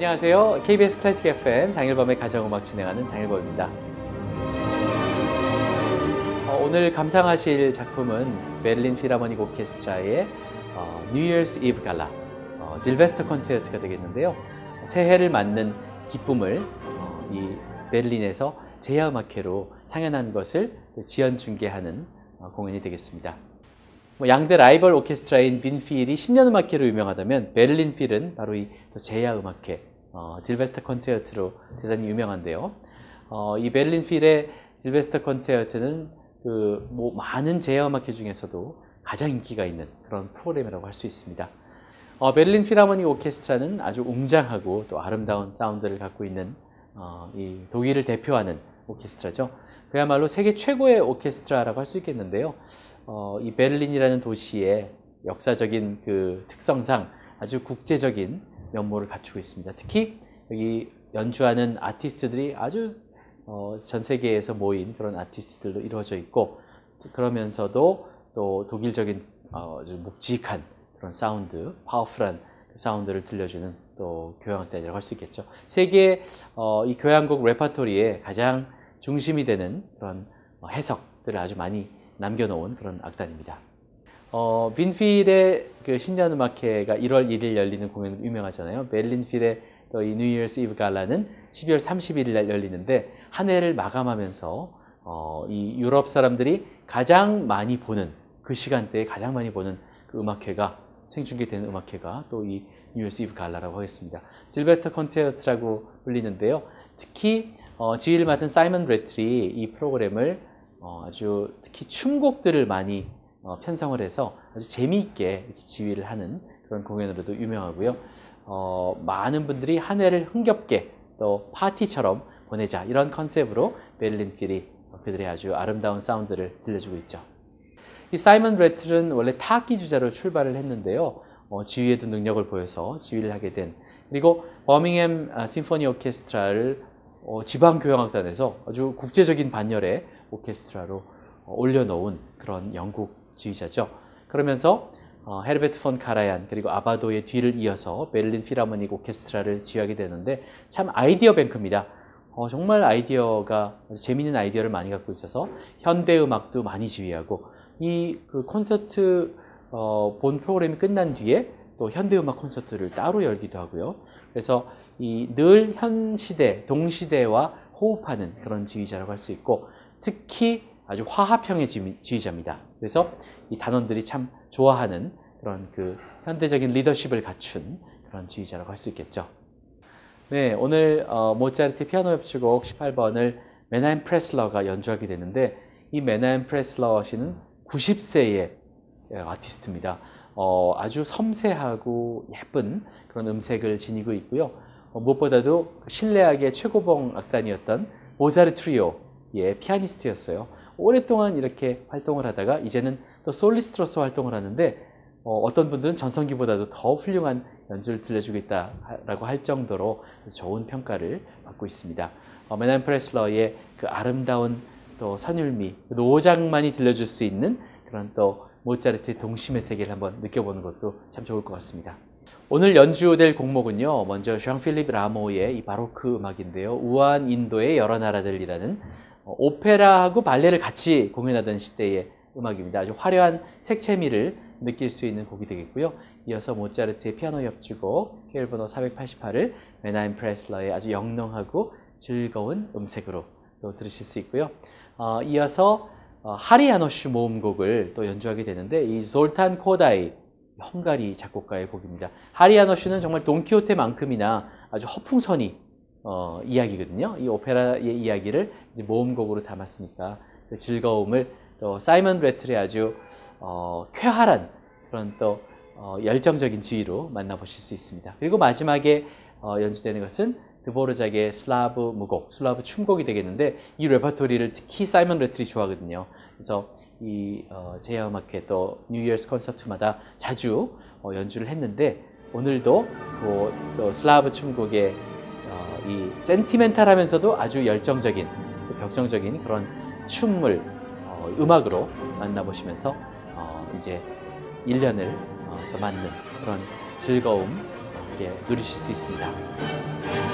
안녕하세요. KBS 클래식 FM 장일범의 가정음악 진행하는 장일범입니다. 어, 오늘 감상하실 작품은 베를린 필하모닉 오케스트라의 어, New Year's Eve 갈라, 어, 질베스터 콘서트가 되겠는데요. 새해를 맞는 기쁨을 어, 이 베를린에서 제야음악회로 상연한 것을 지연 중계하는 어, 공연이 되겠습니다. 뭐 양대 라이벌 오케스트라인 빈필이 신년음악회로 유명하다면 베를린 필은 바로 이 제야음악회, 어, 질베스터 콘서트로 대단히 유명한데요. 어, 이 베를린 필의 질베스터 콘서트는 그 뭐 많은 제야음악회 중에서도 가장 인기가 있는 그런 프로그램이라고 할 수 있습니다. 어, 베를린 필하모닉 오케스트라는 아주 웅장하고 또 아름다운 사운드를 갖고 있는 어, 이 독일을 대표하는 오케스트라죠. 그야말로 세계 최고의 오케스트라라고 할 수 있겠는데요. 어, 이 베를린이라는 도시의 역사적인 그 특성상 아주 국제적인 면모를 갖추고 있습니다. 특히 여기 연주하는 아티스트들이 아주 어, 전 세계에서 모인 그런 아티스트들로 이루어져 있고 그러면서도 또 독일적인 어, 묵직한 그런 사운드, 파워풀한 사운드를 들려주는 또 교향악단이라고 할 수 있겠죠. 세계 어, 이 교향곡 레파토리의 가장 중심이 되는 그런 해석들을 아주 많이 남겨놓은 그런 악단입니다. 어, 빈필의 그 신년음악회가 1월 1일 열리는 공연 유명하잖아요. 베를린필의 이 뉴 이어스 이브 갈라는 12월 31일 날 열리는데 한 해를 마감하면서 어, 이 유럽 사람들이 가장 많이 보는 그 시간대에 가장 많이 보는 그 음악회가 생중계되는 음악회가 또 이 뉴이어스 갈라라고 하겠습니다. 질베터 콘체르트라고 불리는데요. 특히 어, 지휘를 맡은 사이먼 브레트리 이 프로그램을 어, 아주 특히 춤곡들을 많이 어, 편성을 해서 아주 재미있게 지휘를 하는 그런 공연으로도 유명하고요. 어, 많은 분들이 한 해를 흥겹게 또 파티처럼 보내자 이런 컨셉으로 베를린 필이 그들의 아주 아름다운 사운드를 들려주고 있죠. 이 사이먼 레틀은 원래 타악기 주자로 출발을 했는데요. 어, 지휘에도 능력을 보여서 지휘를 하게 된 그리고 버밍햄 아, 심포니 오케스트라를 어, 지방 교향악단에서 아주 국제적인 반열의 오케스트라로 어, 올려놓은 그런 영국 지휘자죠. 그러면서 어, 헤르베트 폰 카라얀 그리고 아바도의 뒤를 이어서 베를린 필하모닉 오케스트라를 지휘하게 되는데 참 아이디어 뱅크입니다. 어, 정말 아이디어가 재미있는 아이디어를 많이 갖고 있어서 현대 음악도 많이 지휘하고 이 그 콘서트 어, 본 프로그램이 끝난 뒤에 또 현대 음악 콘서트를 따로 열기도 하고요. 그래서 이 늘 현 시대, 동시대와 호흡하는 그런 지휘자라고 할 수 있고 특히 아주 화합형의 지휘자입니다. 그래서 이 단원들이 참 좋아하는 그런 그 현대적인 리더십을 갖춘 그런 지휘자라고 할 수 있겠죠. 네, 오늘 어, 모차르트 피아노 협주곡 18번을 메나임 프레슬러가 연주하게 되는데 이 메나임 프레슬러 씨는 90세의 아티스트입니다. 어, 아주 섬세하고 예쁜 그런 음색을 지니고 있고요. 어, 무엇보다도 신뢰하게 최고봉 악단이었던 모자르 트리오의 피아니스트였어요. 오랫동안 이렇게 활동을 하다가 이제는 또 솔리스트로서 활동을 하는데 어, 떤 분들은 전성기보다도 더 훌륭한 연주를 들려주겠다라고 할 정도로 좋은 평가를 받고 있습니다. 어, 메난 프레슬러의 그 아름다운 또 선율미, 노장만이 들려줄 수 있는 그런 또 모차르트의 동심의 세계를 한번 느껴보는 것도 참 좋을 것 같습니다. 오늘 연주될 곡목은요, 먼저 샹 필립 라모의 이 바로크 음악인데요. 우아한 인도의 여러 나라들이라는 어, 오페라하고 발레를 같이 공연하던 시대의 음악입니다. 아주 화려한 색채미를 느낄 수 있는 곡이 되겠고요. 이어서 모차르트의 피아노 협주곡 케일 번호 488을 메나임 프레슬러의 아주 영롱하고 즐거운 음색으로 또 들으실 수 있고요. 어, 이어서 어, 하리아노슈 모음곡을 또 연주하게 되는데 이 졸탄 코다이 헝가리 작곡가의 곡입니다. 하리아노슈는 정말 돈키호테만큼이나 아주 허풍선이 어, 이야기거든요. 이 오페라의 이야기를 모음곡으로 담았으니까 그 즐거움을 또 사이먼 레틀의 아주 어, 쾌활한 그런 또 어, 열정적인 지휘로 만나보실 수 있습니다. 그리고 마지막에 어, 연주되는 것은 드보르작의 슬라브 무곡, 슬라브 춤곡이 되겠는데 이 레퍼토리를 특히 사이먼 레틀이 좋아하거든요. 그래서 이 어, 제야음악회 또 뉴이어스 콘서트마다 자주 어, 연주를 했는데 오늘도 그, 또 슬라브 춤곡의 어, 이 센티멘탈하면서도 아주 열정적인 격정적인 그런 춤을 어, 음악으로 만나보시면서 어, 이제 1년을 어, 더 맞는 그런 즐거움, 함께 누리실 수 있습니다.